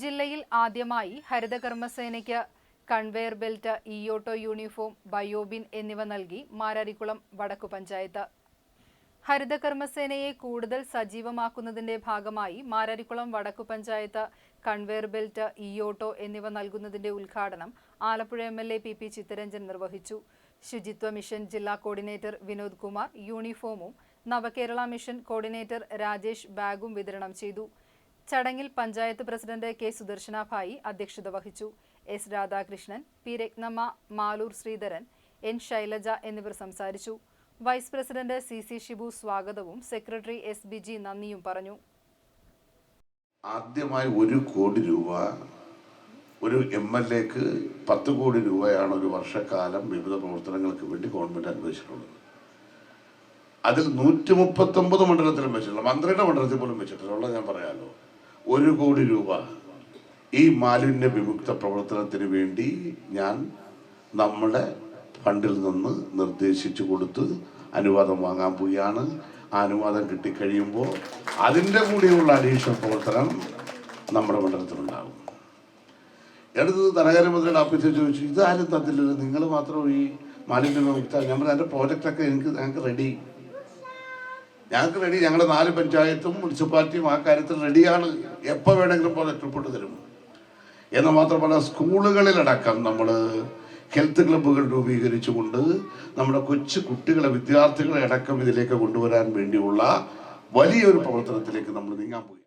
ജില്ലയിൽ ആദ്യമായി ഹരിതകർമ്മസേനയ്ക്ക് കൺവെയർ ബെൽറ്റ് ഇയോട്ടോ യൂണിഫോം ബയോബിൻ എന്നിവ നൽകി മാരാരിക്കുളം വടക്കു പഞ്ചായത്ത്. ഹരിതകർമ്മസേനയെ കൂടുതൽ സജീവമാക്കുന്നതിന്റെ ഭാഗമായി മാരാരിക്കുളം വടക്കു പഞ്ചായത്ത് കൺവെയർ ബെൽറ്റ് ഇയോട്ടോ എന്നിവ നൽകുന്നതിന്റെ ഉദ്ഘാടനം Alappuzha M L A P P Chitharanjan നിർവഹിച്ചു. ശുചിത്വ മിഷൻ ജില്ലാ കോർഡിനേറ്റർ വിനോദ് കുമാർ യൂണിഫോമും നവകേരള മിഷൻ കോർഡിനേറ്റർ രാജേഷ് ബാഗും വിതരണം ചെയ്തു. ചടങ്ങിൽ പഞ്ചായത്ത് പ്രസിഡന്റ് കെ സുദർശനാഭായി അധ്യക്ഷത വഹിച്ചു. S Radhakrishnan P Rathnamma Maloor Sreedharan N Shylaja എന്നിവർ സംസാരിച്ചു. Vice president C C Shibu സ്വാഗതവും സെക്രട്ടറി എസ് ബി ജി നന്ദിയും പറഞ്ഞു. ആദ്യമായി ഒരു കോടി രൂപ ഒരു എം എൽ എക്ക് പത്ത് കോടി രൂപയാണ് ഒരു വർഷക്കാലം വിവിധ പ്രവർത്തനങ്ങൾക്ക് വേണ്ടി ഗവൺമെന്റ് അനുവദിച്ചിട്ടുള്ളത്. അതിൽ നൂറ്റി മുപ്പത്തൊമ്പത് മണ്ഡലത്തിലും വെച്ചിട്ടുള്ള മന്ത്രിയുടെ മണ്ഡലത്തിൽ പോലും വെച്ചിട്ടുള്ളത് ഞാൻ പറയാലോ. ഒരു കോടി രൂപ. ഈ മാലിന്യ വിമുക്ത പ്രവർത്തനത്തിന് വേണ്ടി ഞാൻ നമ്മുടെ ഫണ്ടിൽ നിന്ന് നിർദ്ദേശിച്ചു കൊടുത്ത് അനുവാദം വാങ്ങാൻ പോവുകയാണ്. ആ അനുവാദം കിട്ടിക്കഴിയുമ്പോൾ അതിന്റെ കൂടെയുള്ള അഡീഷണൽ പ്രവർത്തനം നമ്മുടെ മണ്ഡലത്തിലുണ്ടാകും. എടുത്തത് ധനകാര്യമന്ത്രിയുടെ ഓഫീസിൽ ചോദിച്ചു ഇതാരും തന്നില്ലല്ലോ നിങ്ങൾ മാത്രം ഈ മാലിന്യ വിമുക്ത ഞാൻ പറഞ്ഞു എന്റെ പ്രോജക്റ്റൊക്കെ എനിക്ക് ഞങ്ങൾക്ക് റെഡി ഞങ്ങൾക്ക് റെഡി ഞങ്ങളുടെ നാല് പഞ്ചായത്തും മുനിസിപ്പാലിറ്റിയും ആ കാര്യത്തിൽ റെഡിയാണ്. എപ്പോൾ വേണമെങ്കിലും പോലെ റിപ്പോർട്ട് തരും. എന്ന് മാത്രമല്ല സ്കൂളുകളിലടക്കം നമ്മൾ ഹെൽത്ത് ക്ലബ്ബുകൾ രൂപീകരിച്ചുകൊണ്ട് നമ്മുടെ കൊച്ചു കുട്ടികളെ വിദ്യാർത്ഥികളെ അടക്കം ഇതിലേക്ക് കൊണ്ടുവരാൻ വേണ്ടിയുള്ള വലിയൊരു പ്രവർത്തനത്തിലേക്ക് നമ്മൾ നീങ്ങാൻ പോയി